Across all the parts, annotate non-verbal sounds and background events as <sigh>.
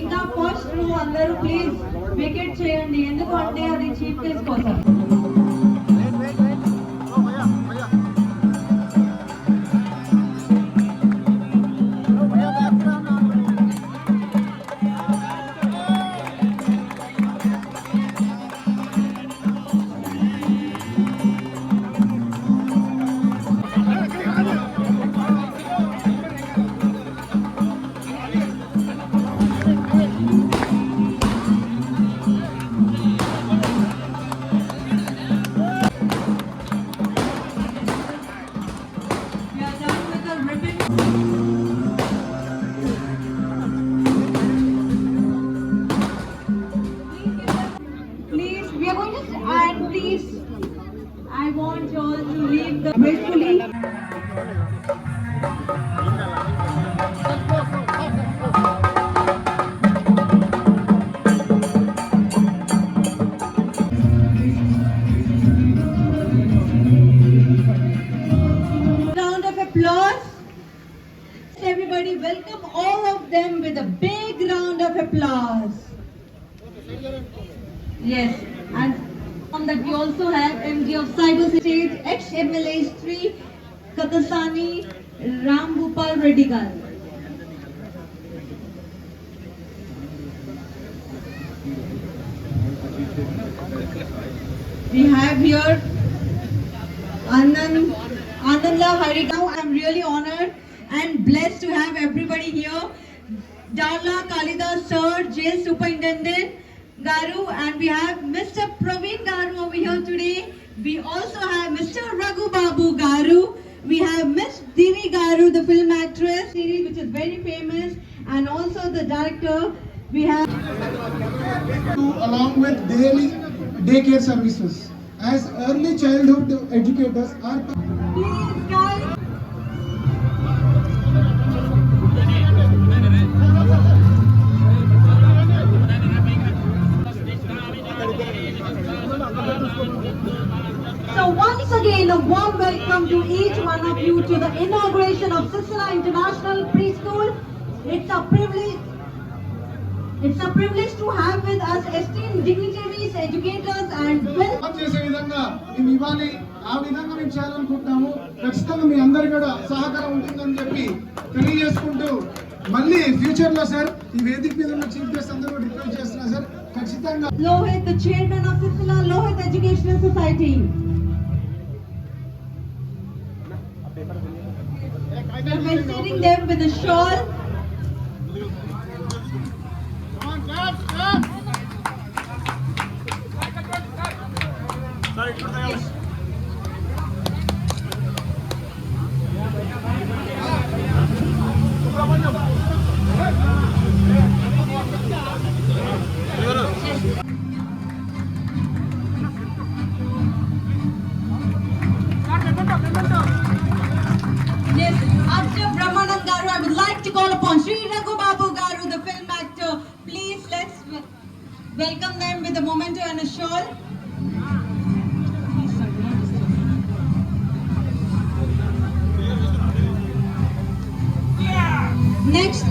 ఇంకా first post అందరూ please wicket చేయండి. ఎందుకంటే అది చీఫ్ గెస్ట్ కోసం. We have here Anand, Ananda Harigao. I'm really honored and blessed to have everybody here. Darla Kalidas Sir, Jail Superintendent Garu, and we have Mr. Praveen Garu over here today. We also have Mr. Raghu Babu Garu. We have Miss Dini Garu, the film actress, series which is very famous, and also the director. We have along with daily daycare services. As early childhood educators are please guys. So once again, a warm welcome to each one of you to the inauguration of Sisala International Preschool. It's a privilege. It's a privilege to have with us esteemed dignitaries, educators, and చేసే విధంగా మేము ఇవ్వాలి ఆ విధంగా మేము చేయాలనుకుంటున్నాము ఖచ్చితంగా మీ అందరు కూడా సహకారం ఉంటుందని చెప్పి తెలియజేసుకుంటూ మళ్ళీ ఫ్యూచర్లో సార్ ఈ వేదిక మీద ఉన్న చీఫ్ గెస్ట్ అందరూ రిక్వెస్ట్ చేస్తున్నా సార్ ఖచ్చితంగా the chairman of Sisala Lohit Educational Society. We're them with a shawl. Merry Christmas. Next,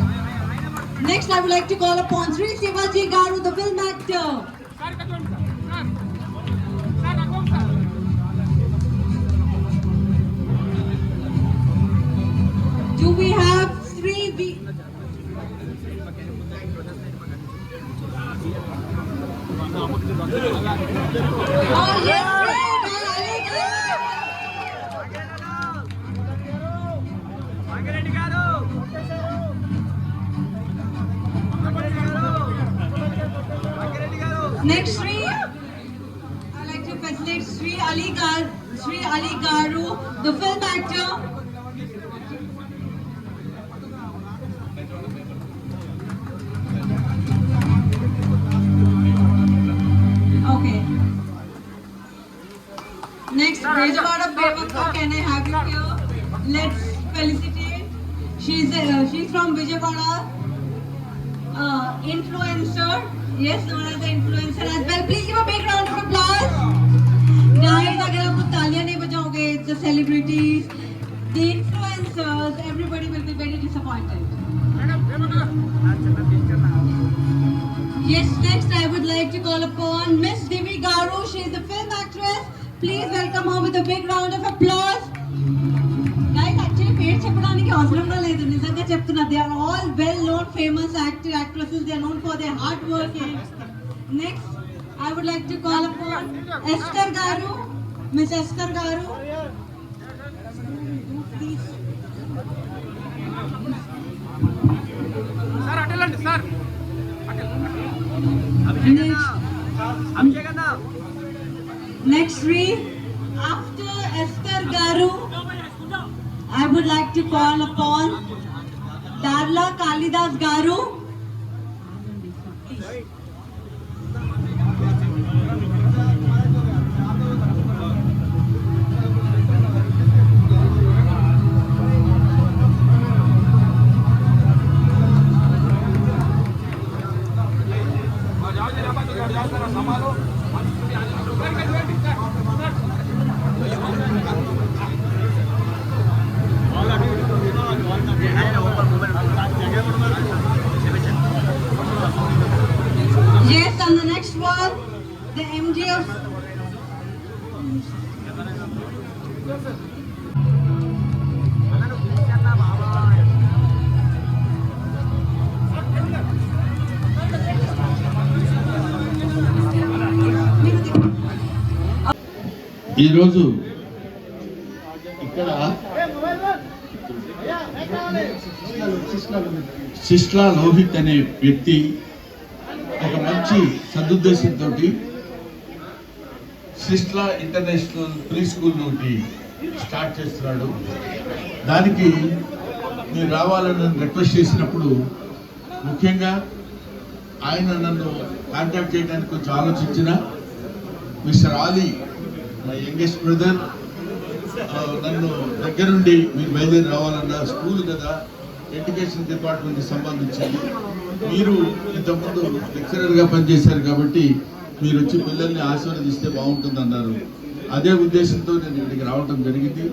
next I would like to call upon Sri Shivaji Garu, the film actor. Do we have three V? Oh Next, Rajawada Bevakka, can I have you here? Let's felicitate. She's uh, she's from Vijayawada. Uh, influencer. Yes, known as the influencer as well. Please give a big round of applause. Guys, अगर आप लोग तालियां नहीं बजाओगे, it's the celebrities, the influencers, everybody will be very disappointed. Yes, next I would like to call upon Miss Divi Garu. She is the film actress. Welcome her with a big round of applause. Guys, actually పేరు చెప్పడానికి అవసరం లేదు. నిజంగా చెప్తున్నా they are all well known famous actor actresses they are known for their hard working next I would like to call upon Esther గారు miss Esther గారు please sir sir next Abhishek అన్న Next three, after Esther Garu, I would like to call upon Darla Kalidas Garu. ఈరోజు ఇక్కడ సిస్లా లోహిత్ అనే వ్యక్తి ఒక మంచి సదుద్దేశంతో సిస్లా ఇంటర్నేషనల్ ప్రీ స్కూల్ నుండి స్టార్ట్ చేస్తున్నాడు. దానికి మీరు రావాలని రిక్వెస్ట్ చేసినప్పుడు ముఖ్యంగా ఆయన నన్ను కాంటాక్ట్ చేయడానికి కొంచెం ఆలోచించిన mister Ali my youngest brother నన్ను దగ్గరుండి మీరు బయలుదేరి రావాలన్నా స్కూల్ కదా ఎడ్యుకేషన్ డిపార్ట్మెంట్కి సంబంధించింది. మీరు ఇంతకుముందు లెక్చరర్గా పనిచేశారు కాబట్టి మీరు వచ్చి పిల్లల్ని ఆశీర్వదిస్తే బాగుంటుందన్నారు. అదే ఉద్దేశంతో నేను ఇక్కడికి రావడం జరిగింది.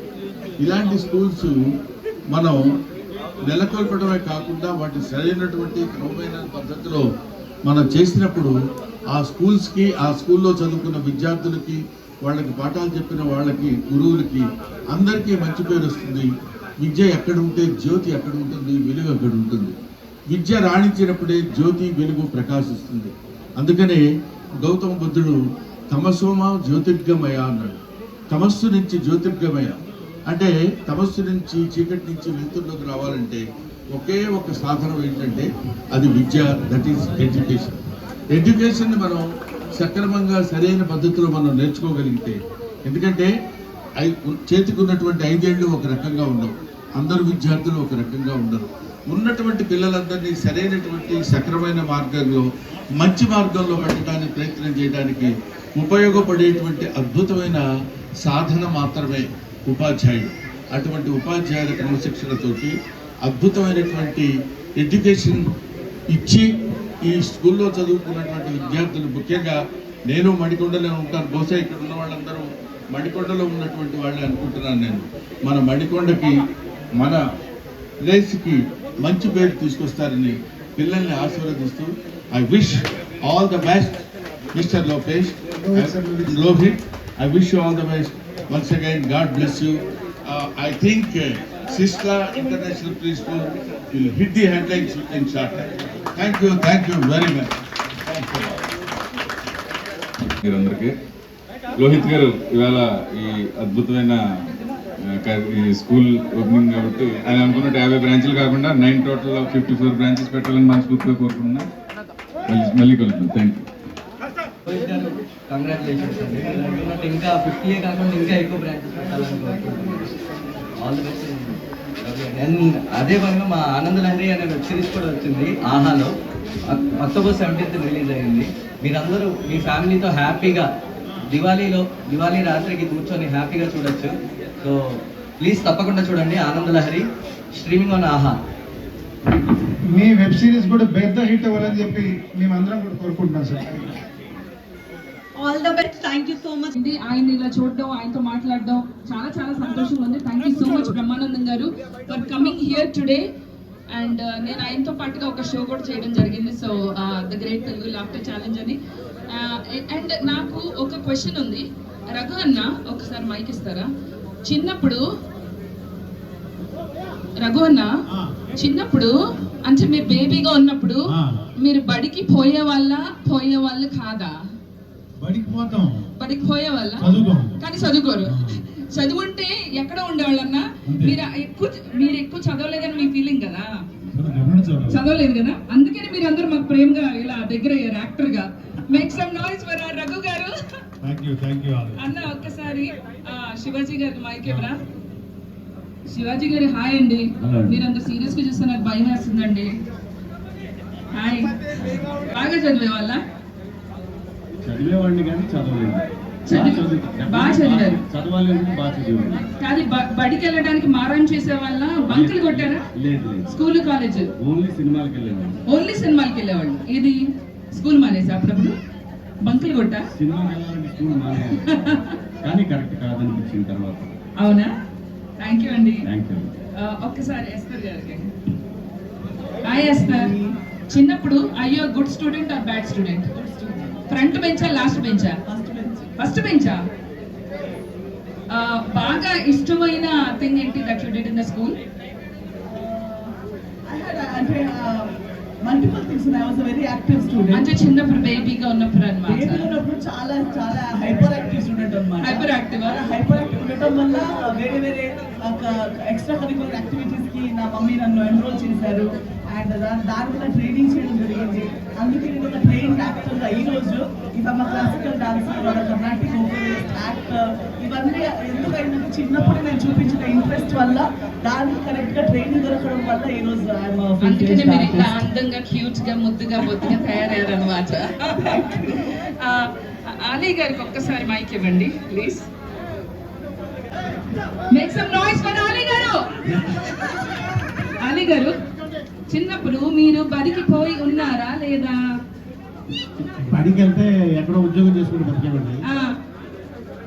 ఇలాంటి స్కూల్స్ మనం నెలకొల్పడమే కాకుండా వాటి సరైనటువంటి క్రమమైన పద్ధతిలో మనం చేసినప్పుడు ఆ స్కూల్స్కి ఆ స్కూల్లో చదువుకున్న విద్యార్థులకి వాళ్ళకి పాఠాలు చెప్పిన వాళ్ళకి గురువులకి అందరికీ మంచి పేరు వస్తుంది. విద్య ఎక్కడ ఉంటే జ్యోతి ఎక్కడ ఉంటుంది వెలుగు ఎక్కడ ఉంటుంది విద్య రాణించినప్పుడే జ్యోతి వెలుగు ప్రకాశిస్తుంది. అందుకనే గౌతమ బుద్ధుడు తమసోమ జ్యోతిర్గమయ అన్నాడు. తమస్సు నుంచి జ్యోతిర్గమయ. అంటే తమస్సు నుంచి చీకటి నుంచి వెలుతుల్లోకి రావాలంటే ఒకే ఒక సాధనం ఏంటంటే అది విద్య దట్ ఈస్ ఎడ్యుకేషన్ ఎడ్యుకేషన్ మనం సక్రమంగా సరైన పద్ధతిలో మనం నేర్చుకోగలిగితే ఎందుకంటే ఐ- చేతికి ఉన్నటువంటి ఐదేళ్ళు ఒక రకంగా ఉండవు. అందరు విద్యార్థులు ఒక రకంగా ఉండరు. ఉన్నటువంటి పిల్లలందరినీ సరైనటువంటి సక్రమైన మార్గంలో మంచి మార్గంలో పెట్టడానికి ప్రయత్నం చేయడానికి ఉపయోగపడేటువంటి అద్భుతమైన సాధన మాత్రమే ఉపాధ్యాయుడు. అటువంటి ఉపాధ్యాయుల క్రమశిక్షణతోటి అద్భుతమైనటువంటి ఎడ్యుకేషన్ ఇచ్చి ఈ స్కూల్లో చదువుకున్నటువంటి విద్యార్థులు ముఖ్యంగా నేను మడికొండలో ఉంటాను. బహుశా ఇక్కడ ఉన్న వాళ్ళందరూ మడికొండలో ఉన్నటువంటి వాళ్ళు అనుకుంటున్నాను నేను. మన మడికొండకి మన ప్లేస్కి మంచి పేరు తీసుకొస్తారని పిల్లల్ని ఆశీర్వదిస్తూ I wish all the best mister Lokesh Lohith I wish all the best once again God bless you I think Sisla international pre school will hit the headlines in short thank you thank you very much మీరందరికీ. లోహిత్ గారు ఇవాళ ఈ అద్భుతమైన ఈ school opening కాబట్టి ఆయన అనుకున్నట్టు యాభై బ్రాంచ్లు కాకుండా nine total fifty four branches పెట్టాలని మనస్ఫూర్తిగా కోరుకుంటున్నా. మళ్ళీ మళ్ళీ కలుద్దాం. Thank you. కంగ్రాచులేషన్స్ అండి ఇంకా ఫిఫ్టీ కాకుండా ఇంకా ఎక్కువ బ్రాంచెస్ పెట్టాలని కోరుకుంటున్నాను. ఆల్ ది బెస్ట్ అండ్ అదే పనిగా మా ఆనంద లహరి అనే వెబ్ సిరీస్ కూడా వచ్చింది ఆహాలో. అక్టోబర్ సెవెంటీన్త్ రిలీజ్ అయింది. మీరందరూ మీ ఫ్యామిలీతో హ్యాపీగా దివాళీలో దివాళీ రాత్రికి కూర్చొని హ్యాపీగా చూడొచ్చు. సో ప్లీజ్ తప్పకుండా చూడండి ఆనంద లహరి స్ట్రీమింగ్ ఆన్ ఆహా. మీ వెబ్ సిరీస్ కూడా పెద్ద హిట్ అవ్వాలని చెప్పి మేమందరం కూడా కోరుకుంటున్నాం sir. All the best. Thank you so much. ఉంది ఆయన ఇలా చూడడం ఆయనతో మాట్లాడడం చాలా చాలా సంతోషంగా ఉంది. Thank you so much Brahmanandam గారు for coming here today and నేను ఆయనతో పాటుగా ఒక షో కూడా చేయడం జరిగింది. So the great Telugu laughter challenge అని. అండ్ నాకు ఒక క్వశ్చన్ ఉంది. రఘు అన్న ఒకసారి మైక్ ఇస్తారా? చిన్నప్పుడు రఘు అన్న చిన్నప్పుడు అంటే మీరు బేబీగా ఉన్నప్పుడు మీరు బడికి పోయే వాళ్ళ పోయే వాళ్ళు కాదా? బడికి పోతాం. బడికి పోయే వాళ్ళ చదువుకోం కానీ చదువుకోరు. చదువుంటే ఎక్కడ ఉండేవాళ్ళన్నా? మీరు ఎక్కువ మీరు ఎక్కువ చదవలేదని మీ ఫీలింగ్ కదా? చదవలేదు కదా? అందుకని మీరు అందరూ మాకు ప్రేమగా ఇలా దగ్గర అయ్యారు యాక్టర్గా make some noise for Raghu గారు. అన్న ఒక్కసారి ఆ, శివాజీ గారికి మైక్ ఇవ్వరా శివాజీ గారి హాయ్ అండి. మీరు అంత సీరియస్గా చూస్తే నాకు భయం వేస్తుందండి. హాయ్. బాగా చదివే వాళ్ళ చదివేవాడిని కానీ చదవలేదు. కాదు బడికి వెళ్ళడానికి మారం చేసే వాళ్ళ బంకులు కొట్టారా? School college? ఓన్లీ సినిమాలకు వెళ్ళాను ఓన్లీ సినిమాలకి వెళ్ళేవాళ్ళు. ఇది స్కూల్ మానేసి అప్పుడప్పుడు? బంకులు కొట్టా? స్కూల్ మానేయాలి. <laughs> కానీ కరెక్ట్ కాదనిపించిన తర్వాత. అవునా? థ్యాంక్ యూ అండి. ఒక్కసారి ఎస్తర్ గారికి. Hi Esther. చిన్నప్పుడు అయ్యో good student or bad student? Front బెంచా last బెంచా? ఫస్ట్ బెంచా బాగా ఇష్టమైన థింగ్ ఏంటి that you did in the school multiple things I was very active student అంటే చిన్నప్పుడు బేబీగా ఉన్నప్పుడు బేబీ అనమాట ఉన్నప్పుడు చాలా చాలా హైపర్ యాక్టివ్ స్టూడెంట్ అన్నమాట. హైపర్ యాక్టివ్ హైపర్ యాక్టివ్ ఉండటం వల్ల వేరే వేరే ఎక్స్ట్రా కరికులర్ యాక్టివిటీస్కి నా మమ్మీ నన్ను ఎన్రోల్ చేశారు. అండ్ దాని మీద ట్రైనింగ్ చేయడం జరిగింది. అందుకే నేను ఒక ట్రైన్ యాక్టర్గా ఈ రోజు ఇవన్న క్లాసికల్ కర్ణాటిక్ వోకలిస్ట్ యాక్టర్ ఇవన్నీ ఎందుకంటే చిన్నప్పుడు నేను చూపించిన ఇంట్రెస్ట్ వల్ల దానికి కరెక్ట్గా ట్రైనింగ్ దొరకడం వల్ల ఈ రోజు అందుకనే మీరు ఇట్లా అందంగా క్యూట్గా ముద్దుగా బొద్దుగా తయారయ్యారు అనమాట ఆలీ గారికి ఒక్కసారి మైక్ ఇవ్వండి please make some noise for Ali గారు. ఆలీ గారు చిన్నప్పుడు మీరు బడికి పోయి ఉన్నారా లేదా? బడికి వెళ్తే ఎక్కడో ఉద్యోగం చేసుకుని బతికేవాడిని. ఆ,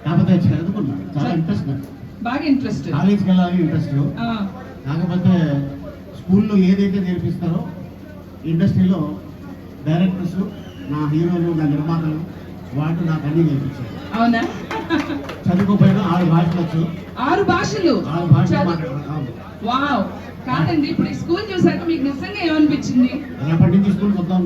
కాకపోతే చదువుకున్నాను చాలా ఇంట్రెస్ట్ బాగా ఇంట్రెస్ట్ కాలేజీకి వెళ్ళాలి ఇంట్రెస్ట్ కాకపోతే స్కూల్లో ఏదైతే నేర్పిస్తారో ఇండస్ట్రీలో డైరెక్టర్స్ నా హీరోలు నా నిర్మాతలు వాళ్ళు నాకు అన్ని నేర్పించారు. అవునా? చదువుకోపోయినా ఆరు భాషలు వచ్చు. ఆరు భాషలు. ఆరు భాషలు మాట్లాడతాను కాదండి ఇప్పుడు ఈ స్కూల్ చూసాక మీకు నిజంగా ఏమనిపించింది? రేపటి నుంచి స్కూల్కి వద్దాం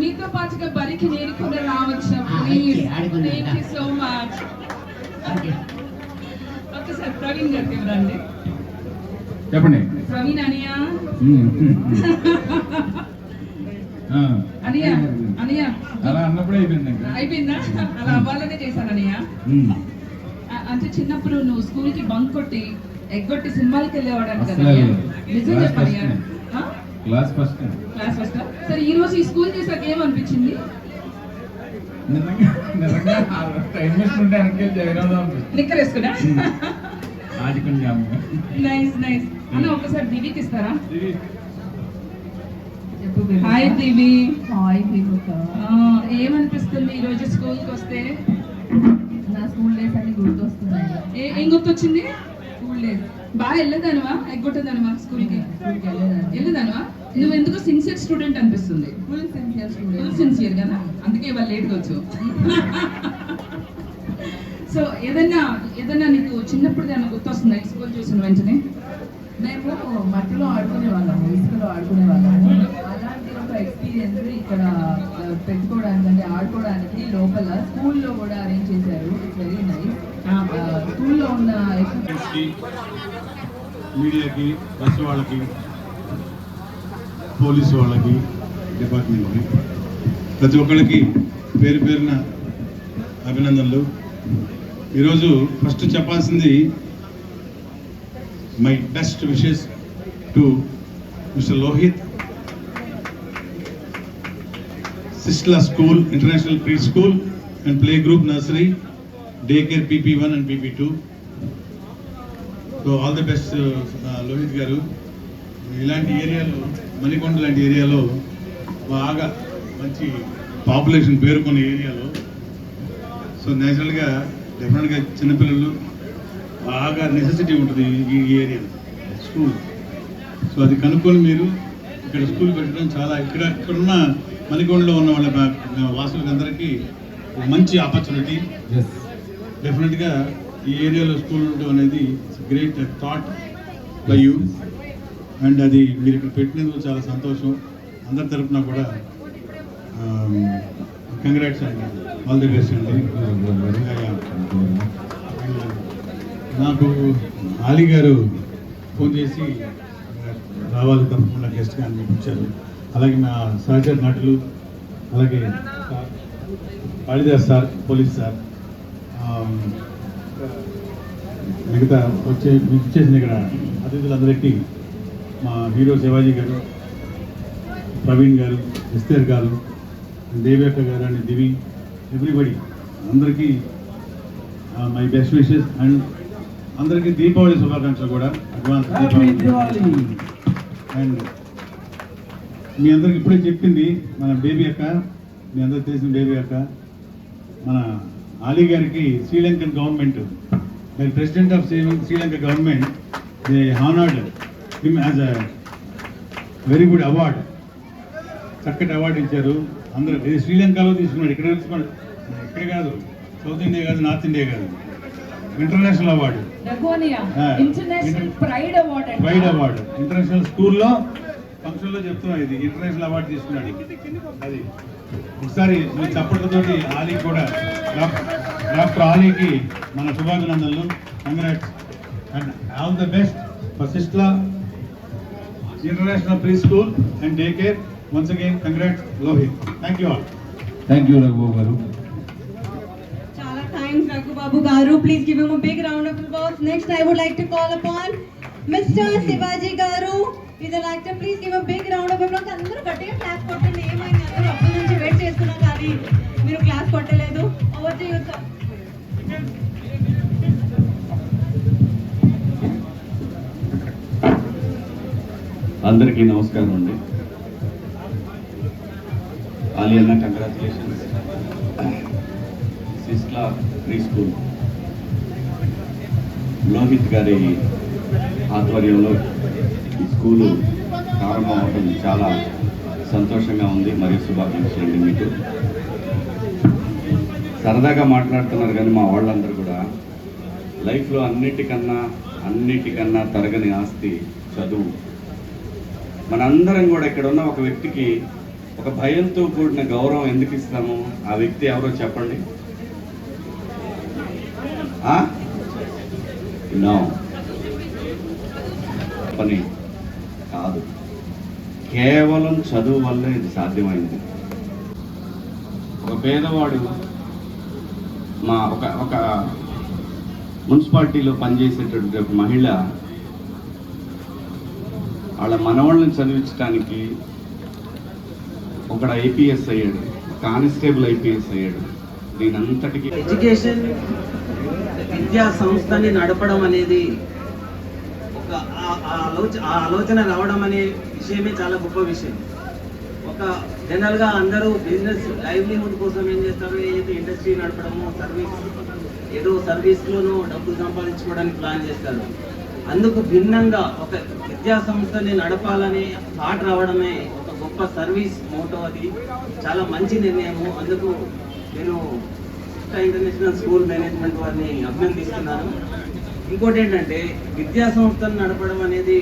మీతో పాటుగా బరికి నేను కూడా రావచ్చు. Please. Thank you so much ఒకసారి ప్రవీణ్ గారికి ఇవ్వండి. చెప్పండి. ప్రవీణ్ అనియా. <laughs> ఆ, అనియా అనియా. అలా అన్నప్పుడే అయిపోయింది అయిపోయిందా? అలా అవ్వాలనే చేశాను అనియా. అంటే చిన్నప్పుడు నువ్వు స్కూల్కి బంక్ కొట్టి ఎగ్గొట్టి సినిమాలకి వెళ్ళేవాడు కదా. నిజం. క్లాస్ ఫస్ట్ క్లాస్ ఫస్ట్ సరే ఈ రోజు ఈ స్కూల్ చూసాక ఏమనిపించింది? నిజంగా నిజంగా టైం వేస్ట్ ఉంటే వెనక్కి జాయిన్ అవుదాం అనిపిస్తుంది. నిక్కర్ వేసుకున్నా? ఆడుకుని జామ్. నైస్ నైస్ అన్న ఒకసారి దివికి ఇస్తారా? హాయ్ దివి. హాయ్ ఏమనిపిస్తుంది ఈ రోజు స్కూల్కి వస్తే? నా స్కూల్ డేస్ అన్ని గుర్తొస్తున్నాయి. ఏ- గుర్తొచ్చింది? School days. బాగా వెళ్ళేదానివా ఎగ్గొట్టేదానివా స్కూల్కి స్కూల్కి వెళ్ళేదానివా నువ్వు ఎందుకు సిన్సియర్ స్టూడెంట్ అనిపిస్తుంది? Full sincere full student sincere కదా? అందుకే ఇవాళ లేట్గా వచ్చు సో <laughs> ఏదైనా ఏదైనా నీకు చిన్నప్పుడు ఏదైనా గుర్తొస్తుందా? స్కూల్ చూసిన వెంటనే? మేము మట్టిలో ఆడుకునే వాళ్ళము ఇసుకలో ఆడుకునే వాళ్ళము అలాంటి ఒక ఎక్స్పీరియన్స్ ఇక్కడ ఆ, పెట్టుకోవడానికి అంటే ఆడుకోవడానికి లోపల స్కూల్లో కూడా అరేంజ్ చేశారు. ఇట్స్ వెరీ నైస్ స్కూల్లో ఉన్న మీడియాకి బస్ వాళ్ళకి పోలీసు వాళ్ళకి డిపార్ట్మెంట్కి ప్రతి ఒక్కళ్ళకి పేరు పేరున అభినందనలు. ఈరోజు ఫస్ట్ చెప్పాల్సింది my best wishes to mister Lohith Sisla school international pre school and play group nursery day care PP one and PP two so all the best Lohith గారు. ఇలాంటి ఏరియాలో మణికొండ లాంటి ఏరియాలో బాగా మంచి పాపులేషన్ పేరుకున్న ఏరియాలో. సో నేచురల్గా డెఫినెట్గా చిన్నపిల్లలు బాగా నెసెసిటీ ఉంటుంది ఈ ఏరియా. స్కూల్ సో అది కనుక్కొని మీరు ఇక్కడ స్కూల్ పెట్టడం చాలా ఇక్కడ ఇక్కడున్న మణికొండలో ఉన్న వాళ్ళ వాసులకు అందరికీ ఒక మంచి ఆపర్చునిటీ డెఫినెట్గా ఈ ఏరియాలో స్కూల్ ఉండడం అనేది great thought by you and అది మీరు ఇక్కడ పెట్టినందుకు చాలా సంతోషం. అందరి తరపున కూడా కంగ్రాట్స్ అండి. ఆల్ ది బెస్ట్ అండి. నాకు ఆలీ గారు ఫోన్ చేసి రావాలి తప్పకుండా గెస్ట్గా అని పిలిచారు అలాగే మా సహచర నటులు అలాగే కాళిదాస్ సార్ పోలీస్ సార్ మిగతా వచ్చే ఇచ్చేసిన ఇక్కడ అతిథులందరికీ మా హీరో శివాజీ గారు ప్రవీణ్ గారు Esther garu Devika garu and Divi everybody అందరికీ మై బెస్ట్ విషెస్ అండ్ అందరికీ దీపావళి శుభాకాంక్షలు కూడా అడ్వాన్స్ దీపావళి. అండ్ మీ అందరికి ఇప్పుడే చెప్పింది మన బేబీ అక్క మీ అందరికి తెలిసిన బేబీ అక్క మన ఆలీ గారికి Sri Lankan government the president of Sri Lanka government they honoured him as a very good award చక్కటి అవార్డు ఇచ్చారు. అందరూ ఇది శ్రీలంకలో తీసుకున్నాడు ఇక్కడ తీసుకున్నాడు ఇక్కడ కాదు సౌత్ ఇండియా కాదు నార్త్ ఇండియా కాదు. International award. Pride award. International స్కూల్లో ఫంక్షన్లో చెప్తున్నాం ఇది ఇంటర్నేషనల్ అవార్డు తీసుకున్నాడు అది. ఒకసారి మీ చప్పట్లతోటి ఆలీ కూడా డాక్- డాక్టర్ ఆలీకి మన శుభాభినందనలు. Congrats and all the best for Sistla international pre school and day care once again congrats Lohith thank you all thank you Raghu గారు thanks, Raghu Babu Garu. Please give him a big round of applause. Next, I would like to call upon Mr. Sivaji ఇదే He's please actor. Please give a అందరూ గట్టిగా class కొట్టండి. ఏమైంది? అందరూ అప్పటి నుంచి wait చేస్తున్నా కానీ మీరు క్లాస్ కొట్టలేదు. ఓవర్ టు అందరికీ నమస్కారం అండి. ఆలియన్న congratulations Sisla pre school. Lohith గారి ఆధ్వర్యంలో ఈ స్కూలు ప్రారంభం అవడం చాలా సంతోషంగా ఉంది. మరియు శుభాకాంక్షలండి మీకు. సరదాగా మాట్లాడుతున్నారు కానీ మా వాళ్ళందరూ కూడా లైఫ్లో అన్నిటికన్నా అన్నిటికన్నా తరగని ఆస్తి చదువు. మనందరం కూడా ఇక్కడ ఉన్న ఒక వ్యక్తికి ఒక భయంతో కూడిన గౌరవం ఎందుకు ఇస్తాము? ఆ వ్యక్తి ఎవరో చెప్పండి. ఆ? పని. కేవలం చదువు వల్లే ఇది సాధ్యమైంది. ఒక పేదవాడు మా ఒక ఒక మున్సిపాలిటీలో పనిచేసేటటువంటి ఒక మహిళ వాళ్ళ మనవాళ్ళని చదివించడానికి ఒకడు ఐపీఎస్ అయ్యాడు కానిస్టేబుల్ ఐపీఎస్ అయ్యాడు. దీనంతటికి ఎడ్యుకేషన్ విద్యా సంస్థని నడపడం అనేది ఆ- ఆలోచన ఆ ఆలోచన రావడం అనే విషయమే చాలా గొప్ప విషయం. ఒక జనరల్గా అందరూ బిజినెస్ లైవ్లీహుడ్ కోసం ఏం చేస్తారు? ఏదో ఇండస్ట్రీ నడపడము సర్వీస్ ఏదో సర్వీస్లోనూ డబ్బులు సంపాదించుకోవడానికి ప్లాన్ చేస్తారు. అందుకు భిన్నంగా ఒక విద్యా సంస్థని నడపాలనే థాట్ రావడమే ఒక గొప్ప సర్వీస్ మోటో అది. చాలా మంచి నిర్ణయము. అందుకు నేను ఇంటర్నేషనల్ స్కూల్ మేనేజ్మెంట్ వారిని అభినందిస్తున్నాను. ఇంకోటి ఏంటంటే విద్యా సంస్థను నడపడం అనేది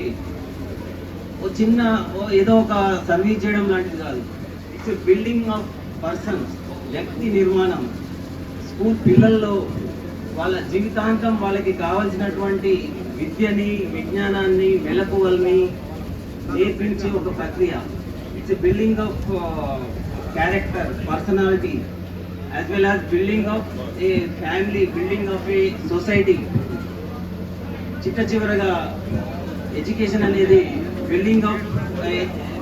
ఓ చిన్న ఓ ఏదో ఒక సర్వీస్ చేయడం లాంటిది కాదు. ఇట్స్ బిల్డింగ్ ఆఫ్ పర్సన్స్ వ్యక్తి నిర్మాణం. స్కూల్ పిల్లల్లో వాళ్ళ జీవితాంతం వాళ్ళకి కావాల్సినటువంటి విద్యని విజ్ఞానాన్ని మెలకువల్ని నేర్పించే ఒక ప్రక్రియ. It's building of character personality as well as building of a family building of a society చిట్ట చివరగా ఎడ్యుకేషన్ అనేది బిల్డింగ్ ఆఫ్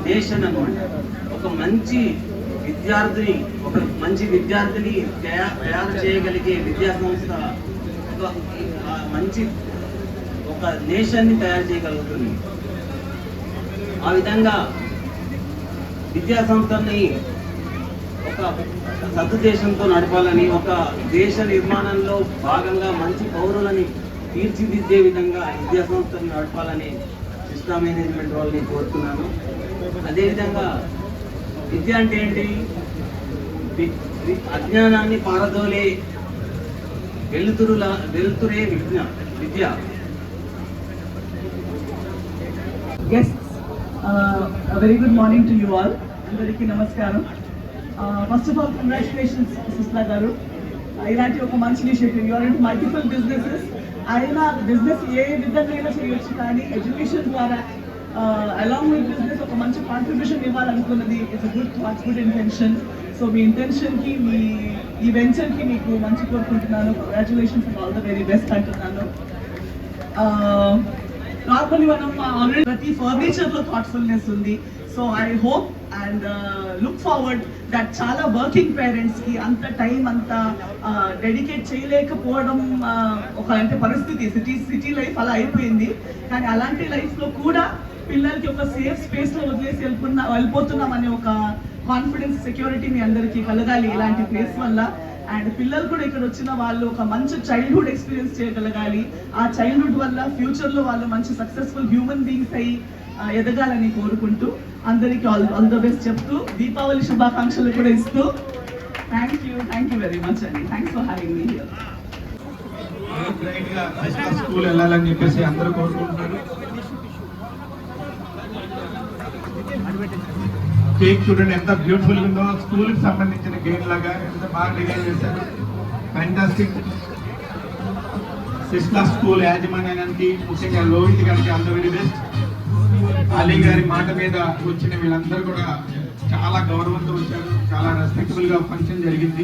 నేషన్ అనమాట ఒక మంచి విద్యార్థిని ఒక మంచి విద్యార్థిని తయారు చేయగలిగే విద్యా సంస్థ ఒక మంచి ఒక నేషన్ని తయారు చేయగలుగుతుంది. ఆ విధంగా విద్యా సంస్థని ఒక సద్దు దేశంతో నడపాలని ఒక దేశ నిర్మాణంలో భాగంగా మంచి పౌరులని తీర్చిదిద్దే విధంగా విద్యా సంస్థను నడపాలని సిస్టమ్ మేనేజ్మెంట్ వాళ్ళని కోరుతున్నాను. అదేవిధంగా విద్య అంటే ఏంటి? అజ్ఞానాన్ని పారదోలే వెలుతురుల వెలుతురే విజ్ఞ విద్య. Guests very good morning to you all అందరికీ నమస్కారం. First of all congratulations Susla గారు. ఇలాంటి ఒక మంచి initiative you're in multiple businesses ఆయన బిజినెస్ ఏ విధంగా చేయొచ్చు కానీ ఎడ్యుకేషన్ ద్వారా అలాంగ్ విత్ బిజినెస్ ఒక మంచి contribution ఇవ్వాలనుకున్నది it's good thoughts good intention so మీ ఇంటెన్షన్కి మీ ఈ వెంచర్కి మీకు మంచి కోరుకుంటున్నాను. Congratulations all the very best అంటున్నాను. నార్మల్లీ మనం ఆల్రెడీ ప్రతి ఫర్నిచర్లో థాట్ఫుల్నెస్ ఉంది. So I hope and look forward that చాలా వర్కింగ్ పేరెంట్స్కి అంత టైం అంత uh, డెడికేట్ చేయలేకపోవడం uh, ఒక అంటే పరిస్థితి. సిటీ సిటీ లైఫ్ అలా అయిపోయింది. కానీ అలాంటి లైఫ్లో కూడా పిల్లలకి ఒక సేఫ్ స్పేస్లో వదిలేసి వెళ్తున్నా వెళ్ళిపోతున్నాం అనే ఒక కాన్ఫిడెన్స్ సెక్యూరిటీ మీ అందరికీ కలగాలి ఇలాంటి ప్లేస్ వల్ల. అండ్ పిల్లలు కూడా ఇక్కడ వచ్చిన వాళ్ళు ఒక మంచి చైల్డ్హుడ్ ఎక్స్పీరియన్స్ చేయగలగాలి. ఆ చైల్డ్హుడ్ వల్ల ఫ్యూచర్లో వాళ్ళు మంచి సక్సెస్ఫుల్ హ్యూమన్ బీయింగ్స్ అయ్యి ఎదగాలని కోరుకుంటూ అందరికీ ఆల్ ఆల్ ద బెస్ట్ చెప్తూ దీపావళి శుభాకాంక్షలు కూడా ఇస్తూ. Thank you thank you very much అండి thanks for having me here school వెళ్ళాలని చెప్పేసి అందరూ కోరుకుంటున్నారు. కేక్ చూడండి ఎంత బ్యూటిఫుల్ ఉందో. స్కూల్కి సంబంధించిన గేమ్ లాగా ఎంత బాగా డిజైన్ చేశారు. ఫ్యాంటాస్టిక్ సిస్టా స్కూల్ యాజమాన్యానికి ముఖ్యంగా లోహిత్ గారికి ఆల్ వెరీ బెస్ట్ అలీ గారి మాట మీద వచ్చిన వీళ్ళందరూ కూడా చాలా గౌరవంతో వచ్చారు. చాలా రెస్పెక్ట్ఫుల్గా ఫంక్షన్ జరిగింది.